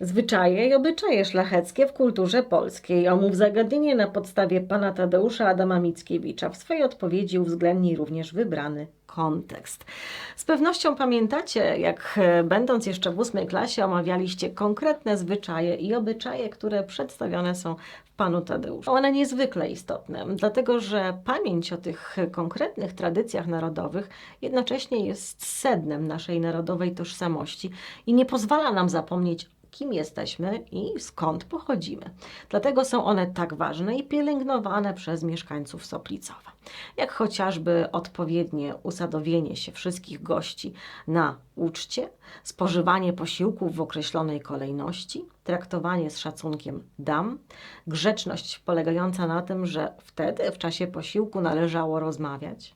Zwyczaje i obyczaje szlacheckie w kulturze polskiej. Omów zagadnienie na podstawie pana Tadeusza Adama Mickiewicza. W swojej odpowiedzi uwzględnij również wybrany kontekst. Z pewnością pamiętacie, jak e, będąc jeszcze w ósmej klasie omawialiście konkretne zwyczaje i obyczaje, które przedstawione są w panu Tadeuszu. One niezwykle istotne, dlatego że pamięć o tych konkretnych tradycjach narodowych jednocześnie jest sednem naszej narodowej tożsamości i nie pozwala nam zapomnieć kim jesteśmy i skąd pochodzimy. Dlatego są one tak ważne i pielęgnowane przez mieszkańców Soplicowa. Jak chociażby odpowiednie usadowienie się wszystkich gości na uczcie, spożywanie posiłków w określonej kolejności, traktowanie z szacunkiem dam, grzeczność polegająca na tym, że wtedy w czasie posiłku należało rozmawiać.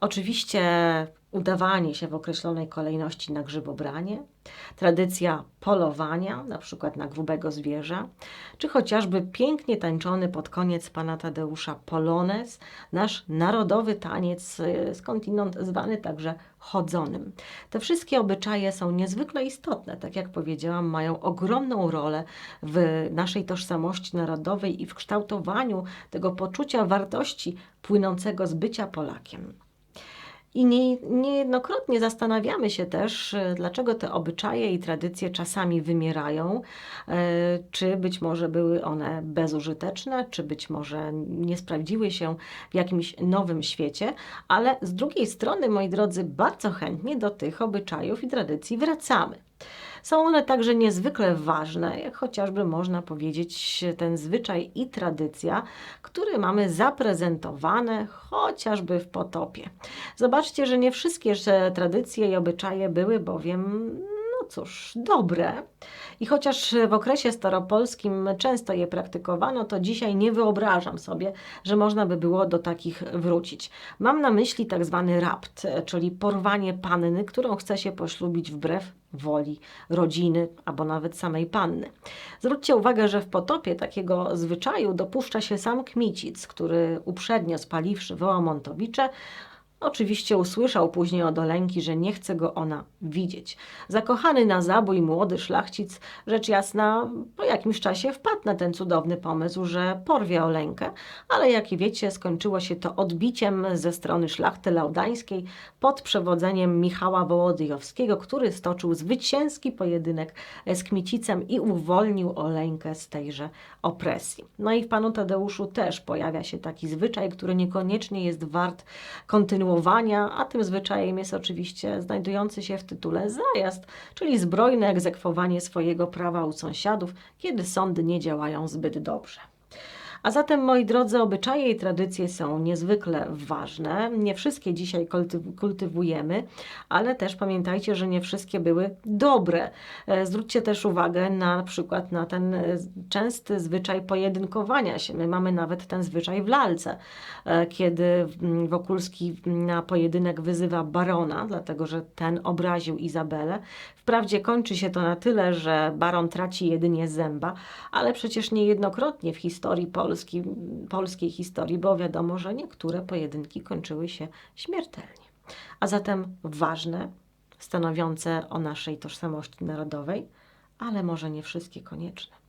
Oczywiście udawanie się w określonej kolejności na grzybobranie, tradycja polowania, na przykład na grubego zwierza, czy chociażby pięknie tańczony pod koniec pana Tadeusza polonez, nasz narodowy taniec, y, skądinąd zwany także chodzonym. Te wszystkie obyczaje są niezwykle istotne, tak jak powiedziałam, mają ogromną rolę w naszej tożsamości narodowej i w kształtowaniu tego poczucia wartości płynącego z bycia Polakiem. I nie, niejednokrotnie zastanawiamy się też, e, dlaczego te obyczaje i tradycje czasami wymierają, e, czy być może były one bezużyteczne, czy być może nie sprawdziły się w jakimś nowym świecie, ale z drugiej strony, moi drodzy, bardzo chętnie do tych obyczajów i tradycji wracamy. Są one także niezwykle ważne, jak chociażby można powiedzieć ten zwyczaj i tradycja, który mamy zaprezentowane chociażby w potopie. Zobaczcie, że nie wszystkie tradycje i obyczaje były bowiem cóż, dobre. I chociaż w okresie staropolskim często je praktykowano, to dzisiaj nie wyobrażam sobie, że można by było do takich wrócić. Mam na myśli tak zwany rapt, czyli porwanie panny, którą chce się poślubić wbrew woli rodziny albo nawet samej panny. Zwróćcie uwagę, że w potopie takiego zwyczaju dopuszcza się sam Kmicic, który uprzednio spaliwszy Wołomontowicze, Oczywiście usłyszał później od Oleńki, że nie chce go ona widzieć. Zakochany na zabój młody szlachcic, rzecz jasna, po jakimś czasie wpadł na ten cudowny pomysł, że porwie Oleńkę, ale jak i wiecie, skończyło się to odbiciem ze strony szlachty laudańskiej pod przewodzeniem Michała Wołodyjowskiego, który stoczył zwycięski pojedynek z Kmicicem i uwolnił Oleńkę z tejże opresji. No i w panu Tadeuszu też pojawia się taki zwyczaj, który niekoniecznie jest wart a tym zwyczajem jest oczywiście znajdujący się w tytule zajazd, czyli zbrojne egzekwowanie swojego prawa u sąsiadów, kiedy sądy nie działają zbyt dobrze. A zatem, moi drodzy, obyczaje i tradycje są niezwykle ważne. Nie wszystkie dzisiaj kultywujemy, ale też pamiętajcie, że nie wszystkie były dobre. E, zwróćcie też uwagę na, na przykład na ten e, częsty zwyczaj pojedynkowania się. My mamy nawet ten zwyczaj w lalce, e, kiedy Wokulski na pojedynek wyzywa barona, dlatego że ten obraził Izabelę. Wprawdzie kończy się to na tyle, że baron traci jedynie zęba, ale przecież niejednokrotnie w historii Polski Polski, polskiej historii, bo wiadomo, że niektóre pojedynki kończyły się śmiertelnie. A zatem ważne, stanowiące o naszej tożsamości narodowej, ale może nie wszystkie konieczne.